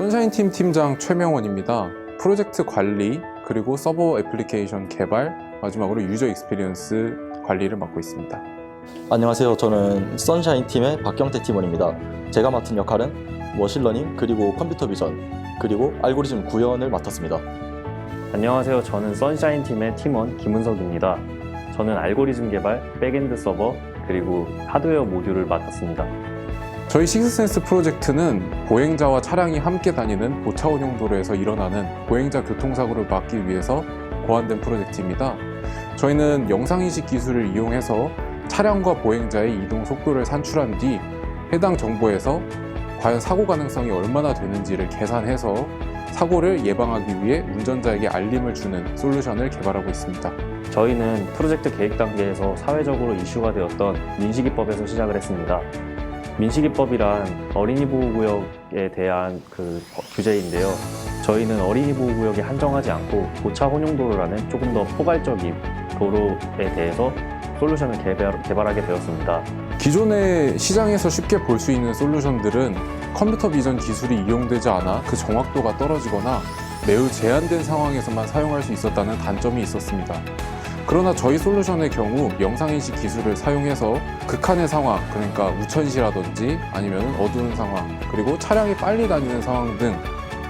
선샤인 팀 팀장 최명원입니다. 프로젝트 관리, 그리고 서버 애플리케이션 개발, 마지막으로 유저 익스피리언스 관리를 맡고 있습니다. 안녕하세요. 저는 선샤인 팀의 박경태 팀원입니다. 제가 맡은 역할은 머신러닝 그리고 컴퓨터 비전 그리고 알고리즘 구현을 맡았습니다. 안녕하세요. 저는 선샤인 팀의 팀원 김은석입니다. 저는 알고리즘 개발, 백엔드 서버, 그리고 하드웨어 모듈을 맡았습니다. 저희 식스센스 프로젝트는 보행자와 차량이 함께 다니는 운용 도로에서 일어나는 보행자 교통사고를 막기 위해서 고안된 프로젝트입니다. 저희는 영상인식 기술을 이용해서 차량과 보행자의 이동 속도를 산출한 뒤 해당 정보에서 과연 사고 가능성이 얼마나 되는지를 계산해서 사고를 예방하기 위해 운전자에게 알림을 주는 솔루션을 개발하고 있습니다. 저희는 프로젝트 계획 단계에서 사회적으로 이슈가 되었던 민식이법에서 시작을 했습니다. 민식이법이란 어린이 보호구역에 대한 그 법- 규제인데요. 저희는 어린이 보호구역에 한정하지 않고 고차 혼용도로라는 조금 더 포괄적인 도로에 대해서 솔루션을 개발, 개발하게 되었습니다. 기존의 시장에서 쉽게 볼 수 있는 솔루션들은 컴퓨터 비전 기술이 이용되지 않아 그 정확도가 떨어지거나 매우 제한된 상황에서만 사용할 수 있었다는 단점이 있었습니다. 그러나 저희 솔루션의 경우 영상인식 기술을 사용해서 극한의 상황, 그러니까 우천시라든지 아니면 어두운 상황, 그리고 차량이 빨리 다니는 상황 등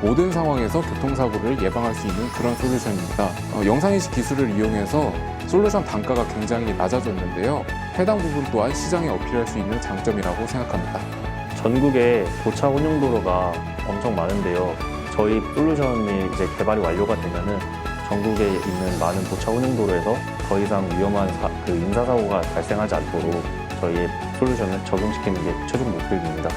모든 상황에서 교통사고를 예방할 수 있는 그런 솔루션입니다. 어, 영상인식 기술을 이용해서 솔루션 단가가 굉장히 낮아졌는데요. 해당 부분 또한 시장에 어필할 수 있는 장점이라고 생각합니다. 전국에 보차 혼용도로가 엄청 많은데요. 저희 솔루션이 이제 개발이 완료가 되면은 전국에 있는 많은 보차 혼용도로에서 더 이상 위험한 사- 그 인사사고가 발생하지 않도록 저희의 솔루션을 적용시키는 게 최종 목표입니다.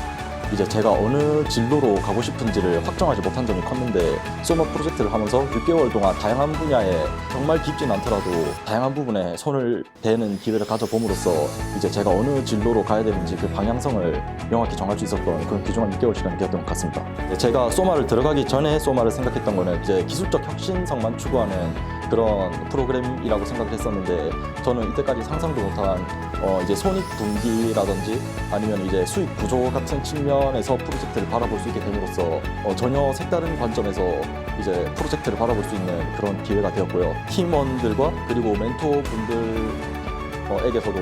이제 제가 어느 진로로 가고 싶은지를 확정하지 못한 점이 컸는데 소마 프로젝트를 하면서 6개월 동안 다양한 분야에 정말 깊진 않더라도 다양한 부분에 손을 대는 기회를 가져봄으로써 이제 제가 어느 진로로 가야 되는지 그 방향성을 명확히 정할 수 있었던 그런 귀중한 6개월 시간이 되었던 것 같습니다. 네, 제가 소마를 들어가기 전에 소마를 생각했던 거는 이제 기술적 혁신성만 추구하는 그런 프로그램이라고 생각을 했었는데 저는 이때까지 상상도 못한 어 이제 손익 분기라든지 아니면 이제 수익 구조 같은 측면에서 프로젝트를 바라볼 수 있게 됨으로써 어 전혀 색다른 관점에서 이제 프로젝트를 바라볼 수 있는 그런 기회가 되었고요. 팀원들과 그리고 멘토분들에게서도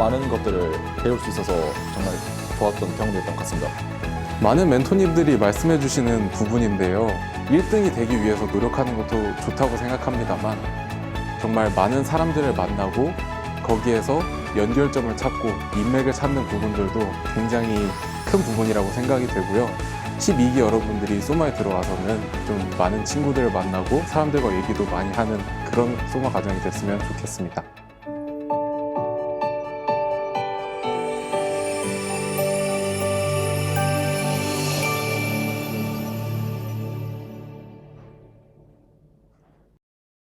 많은 것들을 배울 수 있어서 정말 좋았던 경험이었던 것 같습니다. 많은 멘토님들이 말씀해 주시는 부분인데요. 1등이 되기 위해서 노력하는 것도 좋다고 생각합니다만 정말 많은 사람들을 만나고 거기에서 연결점을 찾고 인맥을 찾는 부분들도 굉장히 큰 부분이라고 생각이 되고요. 12기 여러분들이 소마에 들어와서는 좀 많은 친구들을 만나고 사람들과 얘기도 많이 하는 그런 소마 과정이 됐으면 좋겠습니다.